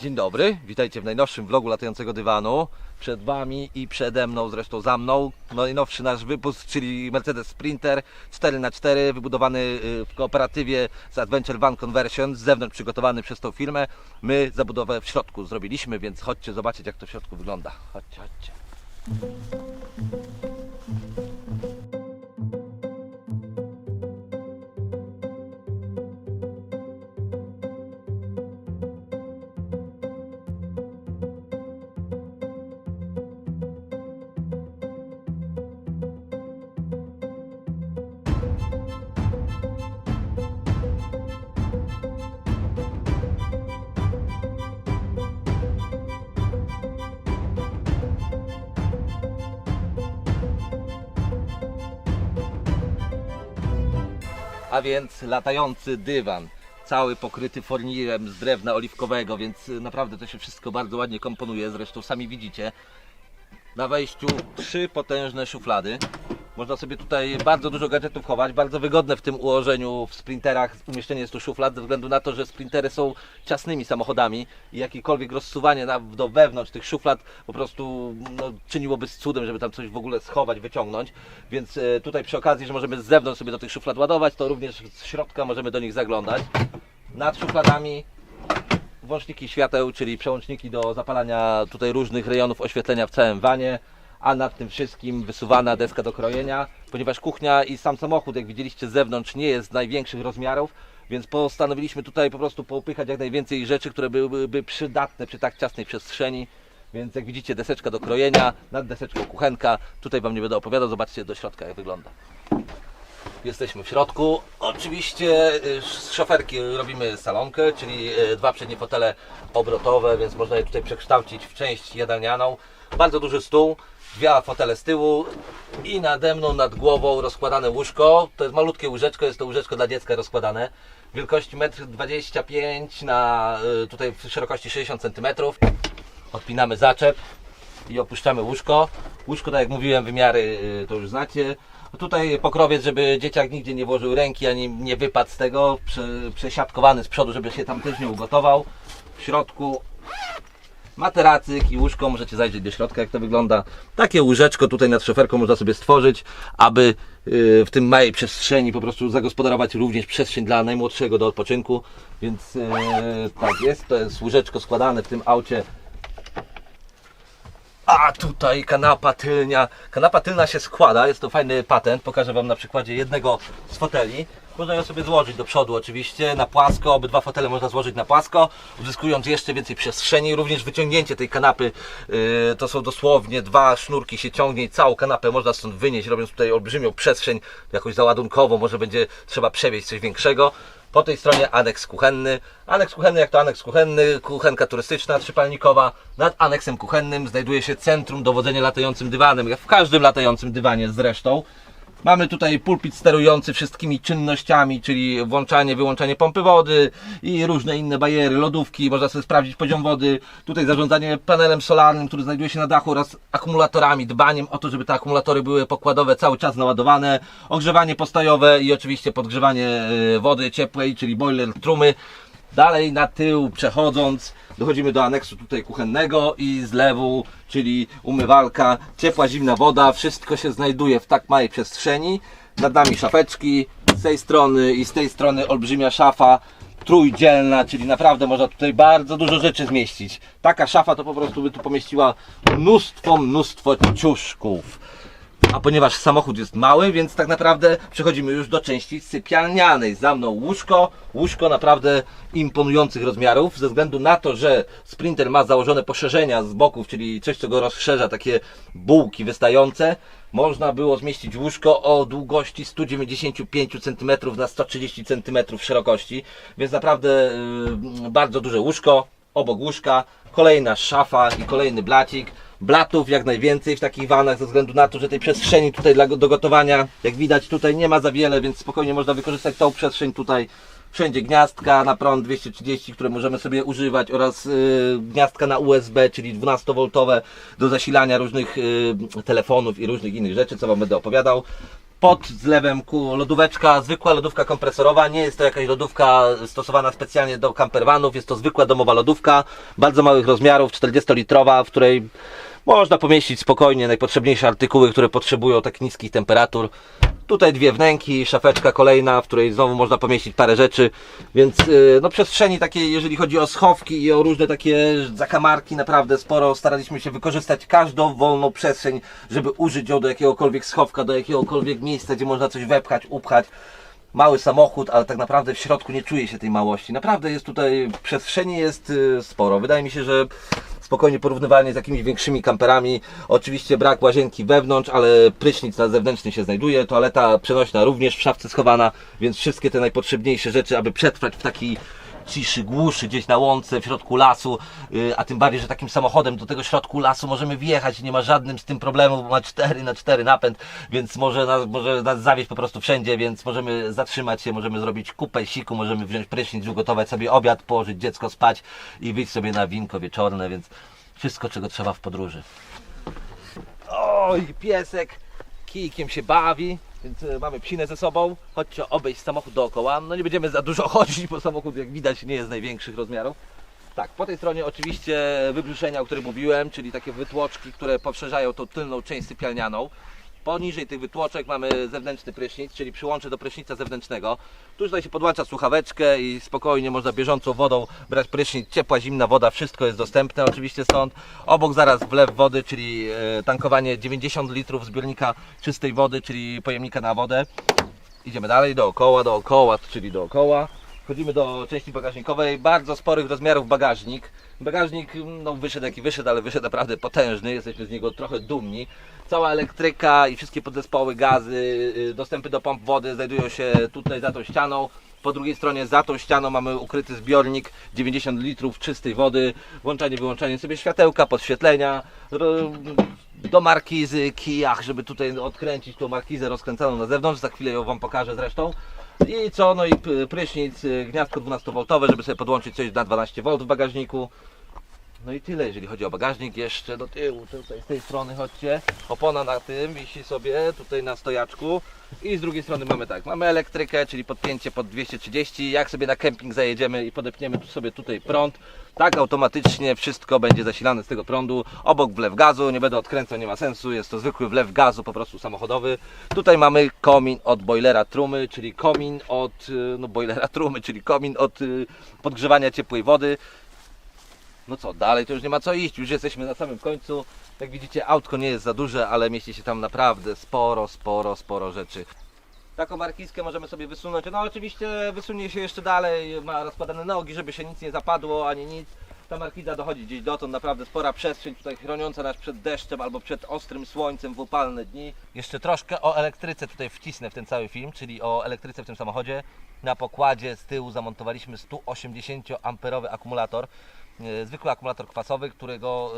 Dzień dobry, witajcie w najnowszym vlogu latającego dywanu. Przed Wami i przede mną, zresztą za mną, najnowszy nasz wypust, czyli Mercedes Sprinter 4x4, wybudowany y, w kooperatywie z Adventure Van Conversion, z zewnątrz przygotowany przez tą firmę. My zabudowę w środku zrobiliśmy, więc chodźcie zobaczyć jak to w środku wygląda. Chodźcie, chodźcie. A więc latający dywan, cały pokryty fornirem z drewna oliwkowego, więc y, naprawdę to się wszystko bardzo ładnie komponuje. Zresztą sami widzicie. Na wejściu trzy potężne szuflady. Można sobie tutaj bardzo dużo gadżetów chować. Bardzo wygodne w tym ułożeniu w sprinterach umieszczenie jest tu szuflad, ze względu na to, że sprintery są ciasnymi samochodami i jakiekolwiek rozsuwanie na, do wewnątrz tych szuflad po prostu no, czyniłoby z cudem, żeby tam coś w ogóle schować, wyciągnąć. Więc e, tutaj przy okazji, że możemy z zewnątrz sobie do tych szuflad ładować, to również z środka możemy do nich zaglądać. Nad szufladami włączniki świateł, czyli przełączniki do zapalania tutaj różnych rejonów oświetlenia w całym wanie, a nad tym wszystkim wysuwana deska do krojenia, ponieważ kuchnia i sam samochód, jak widzieliście z zewnątrz, nie jest największych rozmiarów, więc postanowiliśmy tutaj po prostu poupychać jak najwięcej rzeczy, które byłyby przydatne przy tak ciasnej przestrzeni. Więc jak widzicie deseczka do krojenia, nad deseczką kuchenka, tutaj Wam nie będę opowiadał, zobaczcie do środka jak wygląda. Jesteśmy w środku. Oczywiście y, z szoferki robimy salonkę, czyli y, dwa przednie fotele obrotowe, więc można je tutaj przekształcić w część jadalnianą. Bardzo duży stół, dwa fotele z tyłu i nade mną, nad głową rozkładane łóżko. To jest malutkie łóżeczko, jest to łóżeczko dla dziecka rozkładane. Wielkości 1,25 m na y, tutaj w szerokości 60 cm. Odpinamy zaczep i opuszczamy łóżko. Łóżko, tak jak mówiłem, wymiary y, to już znacie. Tutaj pokrowiec, żeby dzieciak nigdzie nie włożył ręki, ani nie wypadł z tego. Prze, przesiatkowany z przodu, żeby się tam też nie ugotował. W środku materacyk i łóżko. Możecie zajrzeć do środka, jak to wygląda. Takie łóżeczko tutaj nad szoferką można sobie stworzyć, aby y, w tym małej przestrzeni po prostu zagospodarować również przestrzeń dla najmłodszego do odpoczynku. Więc y, tak jest. To jest łóżeczko składane w tym aucie a tutaj kanapa tylnia. Kanapa tylna się składa, jest to fajny patent. Pokażę Wam na przykładzie jednego z foteli. Można ją sobie złożyć do przodu oczywiście, na płasko. Obydwa fotele można złożyć na płasko, uzyskując jeszcze więcej przestrzeni. Również wyciągnięcie tej kanapy, yy, to są dosłownie dwa sznurki się ciągnie i całą kanapę można stąd wynieść, robiąc tutaj olbrzymią przestrzeń, jakąś załadunkową. Może będzie trzeba przewieźć coś większego. Po tej stronie aneks kuchenny. Aneks kuchenny jak to aneks kuchenny, kuchenka turystyczna, trzypalnikowa. Nad aneksem kuchennym znajduje się centrum dowodzenia latającym dywanem, jak w każdym latającym dywanie zresztą. Mamy tutaj pulpit sterujący wszystkimi czynnościami, czyli włączanie, wyłączanie pompy wody i różne inne bariery, lodówki, można sobie sprawdzić poziom wody. Tutaj zarządzanie panelem solarnym, który znajduje się na dachu oraz akumulatorami, dbaniem o to, żeby te akumulatory były pokładowe cały czas naładowane, ogrzewanie postojowe i oczywiście podgrzewanie y, wody ciepłej, czyli boiler, trumy. Dalej na tył przechodząc, dochodzimy do aneksu tutaj kuchennego i z lewu, czyli umywalka, ciepła, zimna woda, wszystko się znajduje w tak małej przestrzeni. Nad nami szafeczki, z tej strony i z tej strony olbrzymia szafa, trójdzielna, czyli naprawdę można tutaj bardzo dużo rzeczy zmieścić. Taka szafa to po prostu by tu pomieściła mnóstwo, mnóstwo ciuszków. A ponieważ samochód jest mały, więc tak naprawdę przechodzimy już do części sypialnianej. Za mną łóżko, łóżko naprawdę imponujących rozmiarów, ze względu na to, że Sprinter ma założone poszerzenia z boków, czyli coś, co go rozszerza, takie bułki wystające. Można było zmieścić łóżko o długości 195 cm na 130 cm szerokości, więc naprawdę yy, bardzo duże łóżko, obok łóżka, kolejna szafa i kolejny blacik. Blatów jak najwięcej w takich vanach, ze względu na to, że tej przestrzeni tutaj dla, do gotowania, jak widać, tutaj nie ma za wiele, więc spokojnie można wykorzystać tą przestrzeń tutaj. Wszędzie gniazdka na prąd 230, które możemy sobie używać oraz y, gniazdka na USB, czyli 12V do zasilania różnych y, telefonów i różnych innych rzeczy, co Wam będę opowiadał. Pod zlewem ku lodóweczka, zwykła lodówka kompresorowa, nie jest to jakaś lodówka stosowana specjalnie do campervanów, jest to zwykła domowa lodówka, bardzo małych rozmiarów, 40-litrowa, w której można pomieścić spokojnie najpotrzebniejsze artykuły, które potrzebują tak niskich temperatur. Tutaj dwie wnęki, szafeczka kolejna, w której znowu można pomieścić parę rzeczy, więc yy, no przestrzeni takiej, jeżeli chodzi o schowki i o różne takie zakamarki, naprawdę sporo staraliśmy się wykorzystać każdą wolną przestrzeń, żeby użyć ją do jakiegokolwiek schowka, do jakiegokolwiek miejsca, gdzie można coś wepchać, upchać mały samochód, ale tak naprawdę w środku nie czuje się tej małości. Naprawdę jest tutaj, przestrzeni jest y, sporo. Wydaje mi się, że spokojnie porównywalnie z jakimiś większymi kamperami. Oczywiście brak łazienki wewnątrz, ale prysznic na zewnętrzny się znajduje. Toaleta przenośna również w szafce schowana, więc wszystkie te najpotrzebniejsze rzeczy, aby przetrwać w takiej ciszy, głuszy, gdzieś na łące, w środku lasu, yy, a tym bardziej, że takim samochodem do tego środku lasu możemy wjechać nie ma żadnym z tym problemu, bo ma 4 na 4 napęd, więc może nas, może nas zawieźć po prostu wszędzie, więc możemy zatrzymać się, możemy zrobić kupę siku, możemy wziąć prysznic, ugotować sobie obiad, położyć dziecko spać i wyjść sobie na winko wieczorne, więc wszystko, czego trzeba w podróży. Oj, piesek kijkiem się bawi, więc e, mamy psinę ze sobą. Chodźcie obejść samochód dookoła. No nie będziemy za dużo chodzić, bo samochód jak widać nie jest największych rozmiarów. Tak, po tej stronie oczywiście wybrzuszenia, o których mówiłem, czyli takie wytłoczki, które poszerzają tą tylną część sypialnianą. Poniżej tych wytłoczek mamy zewnętrzny prysznic, czyli przyłącze do prysznica zewnętrznego. Tu tutaj się podłącza słuchaweczkę i spokojnie można bieżącą wodą brać prysznic. Ciepła, zimna woda, wszystko jest dostępne oczywiście stąd. Obok zaraz wlew wody, czyli e, tankowanie 90 litrów zbiornika czystej wody, czyli pojemnika na wodę. Idziemy dalej, dookoła, dookoła, czyli dookoła. Wchodzimy do części bagażnikowej. Bardzo sporych rozmiarów bagażnik. Bagażnik no, wyszedł jaki wyszedł, ale wyszedł naprawdę potężny. Jesteśmy z niego trochę dumni. Cała elektryka i wszystkie podzespoły, gazy, y, dostępy do pomp wody znajdują się tutaj za tą ścianą. Po drugiej stronie za tą ścianą mamy ukryty zbiornik 90 litrów czystej wody, włączanie, wyłączanie sobie światełka, podświetlenia, do markizy, kijach, żeby tutaj odkręcić tą markizę rozkręcaną na zewnątrz, za chwilę ją Wam pokażę zresztą. I co, no i prysznic, y, gniazdko 12V, żeby sobie podłączyć coś na 12V w bagażniku. No i tyle, jeżeli chodzi o bagażnik, jeszcze do tyłu, tutaj z tej strony chodźcie, opona na tym wisi sobie, tutaj na stojaczku. I z drugiej strony mamy tak, mamy elektrykę, czyli podpięcie pod 230, jak sobie na kemping zajedziemy i podepniemy sobie tutaj prąd, tak automatycznie wszystko będzie zasilane z tego prądu, obok wlew gazu, nie będę odkręcał, nie ma sensu, jest to zwykły wlew gazu po prostu samochodowy. Tutaj mamy komin od boilera trumy, czyli komin od, y, no boilera trumy, czyli komin od y, podgrzewania ciepłej wody. No co, dalej to już nie ma co iść, już jesteśmy na samym końcu. Jak widzicie, autko nie jest za duże, ale mieści się tam naprawdę sporo, sporo, sporo rzeczy. Taką markizkę możemy sobie wysunąć. No oczywiście wysunie się jeszcze dalej, ma rozkładane nogi, żeby się nic nie zapadło, ani nic. Ta markiza dochodzi gdzieś dotąd, naprawdę spora przestrzeń tutaj chroniąca nas przed deszczem albo przed ostrym słońcem w upalne dni. Jeszcze troszkę o elektryce tutaj wcisnę w ten cały film, czyli o elektryce w tym samochodzie. Na pokładzie z tyłu zamontowaliśmy 180 amperowy akumulator e, zwykły akumulator kwasowy, którego,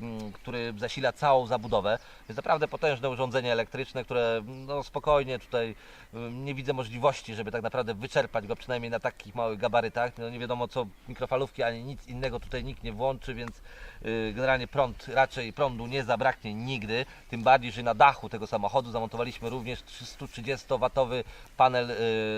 mm, który zasila całą zabudowę. Jest naprawdę potężne urządzenie elektryczne, które no, spokojnie tutaj y, nie widzę możliwości, żeby tak naprawdę wyczerpać go przynajmniej na takich małych gabarytach. No, nie wiadomo co mikrofalówki ani nic innego tutaj nikt nie włączy, więc generalnie prąd raczej prądu nie zabraknie nigdy. Tym bardziej, że na dachu tego samochodu zamontowaliśmy również 130-watowy panel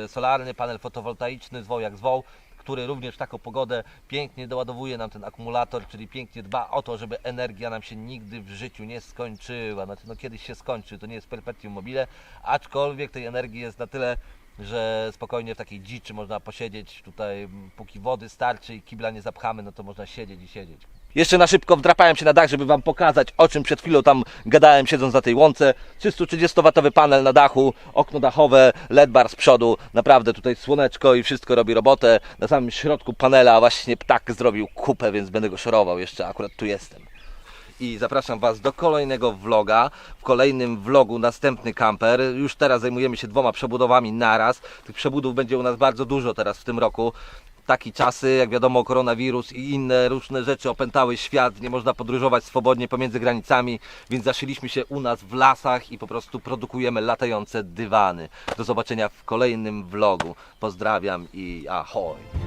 solarny, fotowoltaiczny, zwoł jak zwoł który również w taką pogodę pięknie doładowuje nam ten akumulator, czyli pięknie dba o to, żeby energia nam się nigdy w życiu nie skończyła. Znaczy, no kiedyś się skończy, to nie jest perpetuum mobile, aczkolwiek tej energii jest na tyle, że spokojnie w takiej dziczy można posiedzieć tutaj, póki wody starczy i kibla nie zapchamy, no to można siedzieć i siedzieć. Jeszcze na szybko wdrapałem się na dach, żeby Wam pokazać, o czym przed chwilą tam gadałem, siedząc na tej łące. 330-watowy panel na dachu, okno dachowe, LED bar z przodu. Naprawdę tutaj słoneczko i wszystko robi robotę. Na samym środku panela właśnie ptak zrobił kupę, więc będę go szorował jeszcze, akurat tu jestem i zapraszam Was do kolejnego vloga. W kolejnym vlogu następny kamper. Już teraz zajmujemy się dwoma przebudowami naraz. Tych przebudów będzie u nas bardzo dużo teraz w tym roku. Takie czasy, jak wiadomo, koronawirus i inne różne rzeczy opętały świat. Nie można podróżować swobodnie pomiędzy granicami, więc zaszyliśmy się u nas w lasach i po prostu produkujemy latające dywany. Do zobaczenia w kolejnym vlogu. Pozdrawiam i ahoj!